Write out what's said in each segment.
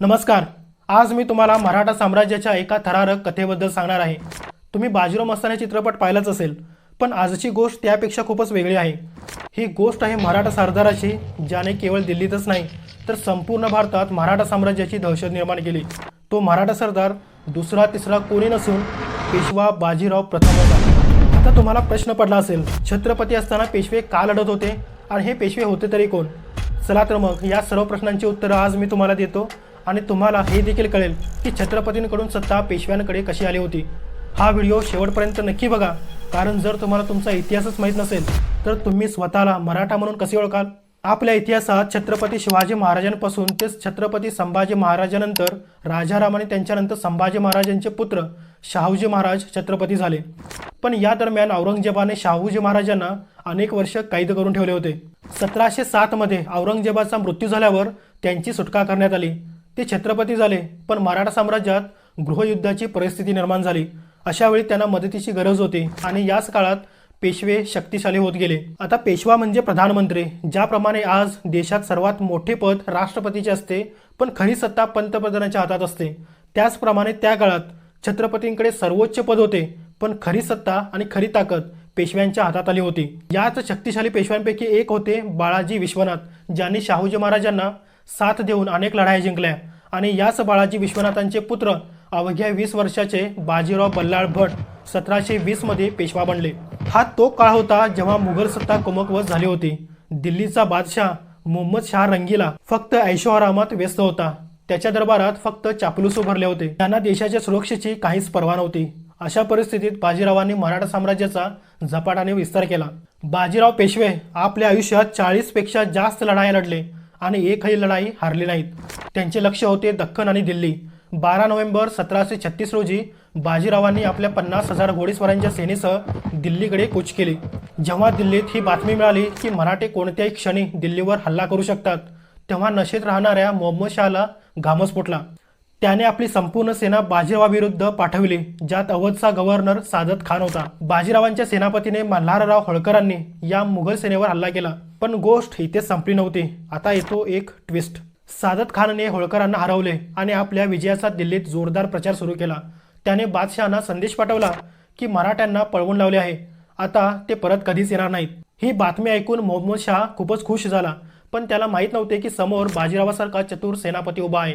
नमस्कार. आज मी तुम्हाला मराठा साम्राज्याच्या एका थरारक कथेबद्दल सांगणार आहे. तुम्ही बाजीराव मस्तानी चित्रपट पाहिलाच असेल पण आजची गोष्ट त्यापेक्षा खूपच वेगळी आहे. ही गोष्ट आहे मराठा सरदाराची ज्याने केवळ दिल्लीतच नाही तर संपूर्ण भारतात मराठा साम्राज्याची दहशत निर्माण केली. तो मराठा सरदार दुसरा तिसरा कोणी नसून पेशवा बाजीराव प्रथम होता. आता तुम्हाला प्रश्न पडला असेल छत्रपती असताना पेशवे का लढत होते आणि हे पेशवे होते तरी कोण? चला तर मग या सर्व प्रश्नांची उत्तरं आज मी तुम्हाला देतो. आणि तुम्हाला हे देखील कळेल की छत्रपतींकडून सत्ता पेशव्यांकडे कशी आली होती. हा व्हिडिओ शेवटपर्यंत नक्की बघा. कारण जर तुम्हाला तुमचा इतिहासच माहीत नसेल तर तुम्ही स्वतःला मराठा म्हणून कसे ओळखाल? आपल्या इतिहासात छत्रपती शिवाजी महाराजांपासून ते छत्रपती संभाजी महाराजांनंतर राजाराम आणि त्यांच्यानंतर संभाजी महाराजांचे पुत्र शाहूजी महाराज छत्रपती झाले. पण या दरम्यान औरंगजेबाने शाहूजी महाराजांना अनेक वर्ष कैद करून ठेवले होते. सतराशे सातमध्ये औरंगजेबाचा मृत्यू झाल्यावर त्यांची सुटका करण्यात आली. ते छत्रपती झाले पण मराठा साम्राज्यात गृहयुद्धाची परिस्थिती निर्माण झाली. अशावेळी त्यांना मदतीची गरज होती आणि याच काळात पेशवे शक्तिशाली होत गेले. आता पेशवा म्हणजे प्रधानमंत्री ज्याप्रमाणे आज देशात सर्वात मोठे पद राष्ट्रपतीचे असते पण खरी सत्ता पंतप्रधानाच्या हातात असते. त्याचप्रमाणे त्या काळात छत्रपतींकडे सर्वोच्च पद होते पण खरी सत्ता आणि खरी ताकद पेशव्यांच्या हातात आली होती. याच शक्तिशाली पेशव्यांपैकी एक होते बाळाजी विश्वनाथ ज्यांनी शाहूजी महाराजांना साथ देऊन अनेक लढाई जिंकल्या. आणि याच बाळाजी विश्वनाथांचे पुत्र अवघ्या वीस वर्षाचे बाजीराव बल्लाळ भट सतराशे वीसमध्ये पेशवा बनले. हा तो काळ होता जेव्हा मुघल सत्ता कुमकवत झाली होती. दिल्लीचा बादशाह मोहम्मद शाह रंगीला फक्त ऐशोआरामात व्यस्त होता. त्याच्या दरबारात फक्त चापलूस उभारले होते. त्यांना देशाच्या सुरक्षेची काहीच पर्वा नव्हती. अशा परिस्थितीत बाजीरावांनी मराठा साम्राज्याचा झपाट्याने विस्तार केला. बाजीराव पेशवे आपल्या आयुष्यात चाळीसपेक्षा जास्त लढाया लढले. आणि एकही लढाई हारली नाहीत. त्यांचे लक्ष होते दख्खन आणि दिल्ली. बारा नोव्हेंबर सतराशे छत्तीस रोजी बाजीरावांनी आपल्या पन्नास हजार घोडेस्वारांच्या सेनेसह दिल्लीकडे कूच केली. जेव्हा दिल्लीत ही बातमी मिळाली की मराठे कोणत्याही क्षणी दिल्लीवर हल्ला करू शकतात तेव्हा नशेत राहणाऱ्या मोहम्मद शहाला घामच फुटला. त्याने आपली संपूर्ण सेना बाजीरावाविरुद्ध पाठविली ज्यात अवधचा गव्हर्नर सादत खान होता. बाजीरावांच्या सेनापतीने मल्हारराव होळकरांनी या मुघल सेनेवर हल्ला केला. पण गोष्ट इथे संपली नव्हती. आता येतो एक ट्विस्ट सादत खानने होळकरांना हरवले आणि आपल्या विजयाचा दिल्लीत जोरदार प्रचार सुरू केला. त्याने बादशहांना संदेश पाठवला की मराठ्यांना पळवून लावले आहे. आता ते परत कधीच येणार नाहीत. ही बातमी ऐकून मोहम्मद शाह खूपच खुश झाला. पण त्याला माहीत नव्हते की समोर बाजीरावासारखा चतुर सेनापती उभा आहे.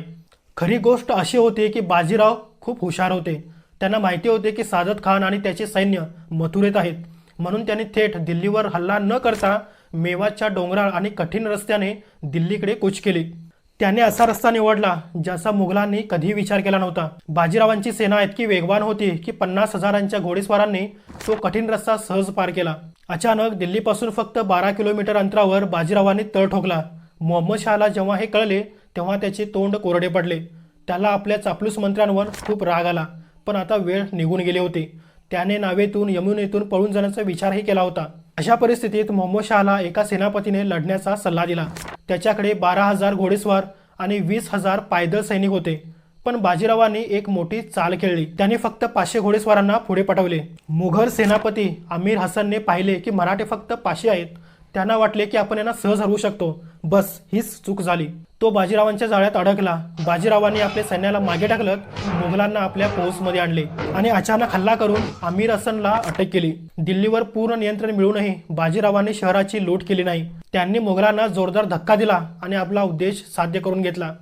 खरी गोष्ट अशी होती की बाजीराव खूप हुशार होते. त्यांना माहिती होते की सादत खान आणि त्याचे सैन्य मथुरेत आहेत. म्हणून त्यांनी थेट दिल्लीवर हल्ला न करता मेवाच्या डोंगराळ आणि कठीण रस्त्याने दिल्लीकडे कूच केली. त्याने असा रस्ता निवडला ज्याचा मुघलांनी कधीही विचार केला नव्हता. बाजीरावांची सेना इतकी वेगवान होती की पन्नास हजारांच्या घोडेस्वारांनी तो कठीण रस्ता सहज पार केला. अचानक दिल्लीपासून फक्त बारा किलोमीटर अंतरावर बाजीरावांनी तळ ठोकला. मोहम्मद शहाला जेव्हा हे कळले तेव्हा त्याचे तोंड कोरडे पडले. त्याला आपल्या चापलूस मंत्र्यांवर खूप राग आला पण आता वेळ निघून गेली होती. त्याने नावेतून यमुनेतून पळून जाण्याचा विचारही केला होता. अशा परिस्थितीत मोहम्मद शहाला एका सेनापतीने लढण्याचा सल्ला दिला. त्याच्याकडे बारा हजार घोडेस्वार आणि वीस हजार पायदळ सैनिक होते. पण बाजीरावांनी एक मोठी चाल खेळली. त्याने फक्त पाचशे घोडेस्वारांना पुढे पाठवले. मुघल सेनापती आमिर हसनने पाहिले की मराठे फक्त पाचशे आहेत. त्यांना वाटले की आपण यांना सहज हरवू शकतो. बस हीच चूक झाली. तो बाजीरावांच्या जाळ्यात अडकला. बाजीरावांनी आपल्या सैन्याला मागे टाकलत मुघलांना आपल्या पोहोचमध्ये आणले आणि अचानक हल्ला करून आमिर हसनला अटक केली. दिल्लीवर पूर्ण नियंत्रण मिळूनही बाजीरावांनी शहराची लूट केली नाही. त्यांनी मुघलांना जोरदार धक्का दिला आणि आपला उद्देश साध्य करून घेतला.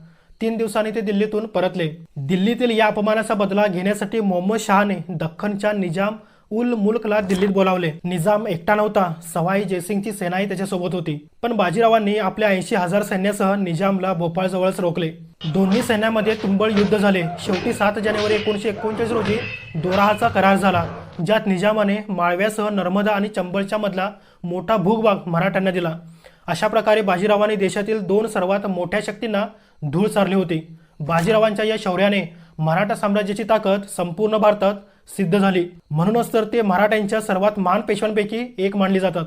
तीन दिवसांनी ते दिल्लीतून परतले. दिल्लीतील या अपमानाचा बदला घेण्यासाठी मोहम्मद शहाने दख्खनच्या निजाम उल मुल्कला दिल्लीत बोलावले. निजाम एकटा नव्हता. सवाई जयसिंगची सेनाही त्याच्यासोबत होती. पण बाजीरावांनी आपल्या ऐंशी हजार सैन्यासह निजामला भोपाळजवळच रोखले. दोन्ही सैन्यामध्ये तुंबळ युद्ध झाले. शेवटी सात जानेवारी एकोणीशे एकोणचाळीस रोजी दोराहाचा करार झाला ज्यात निजामाने माळव्यासह नर्मदा आणि चंबळच्या मधला मोठा भूभाग मराठ्यांना दिला. अशा प्रकारे बाजीरावांनी देशातील दोन सर्वात मोठ्या शक्तींना धूळ चारली होती. बाजीरावांच्या या शौर्याने मराठा साम्राज्याची ताकद संपूर्ण भारतात सिद्ध झाली. म्हणूनच तर ते मराठ्यांच्या सर्वात मान पेशव्यांपैकी एक मानले जातात.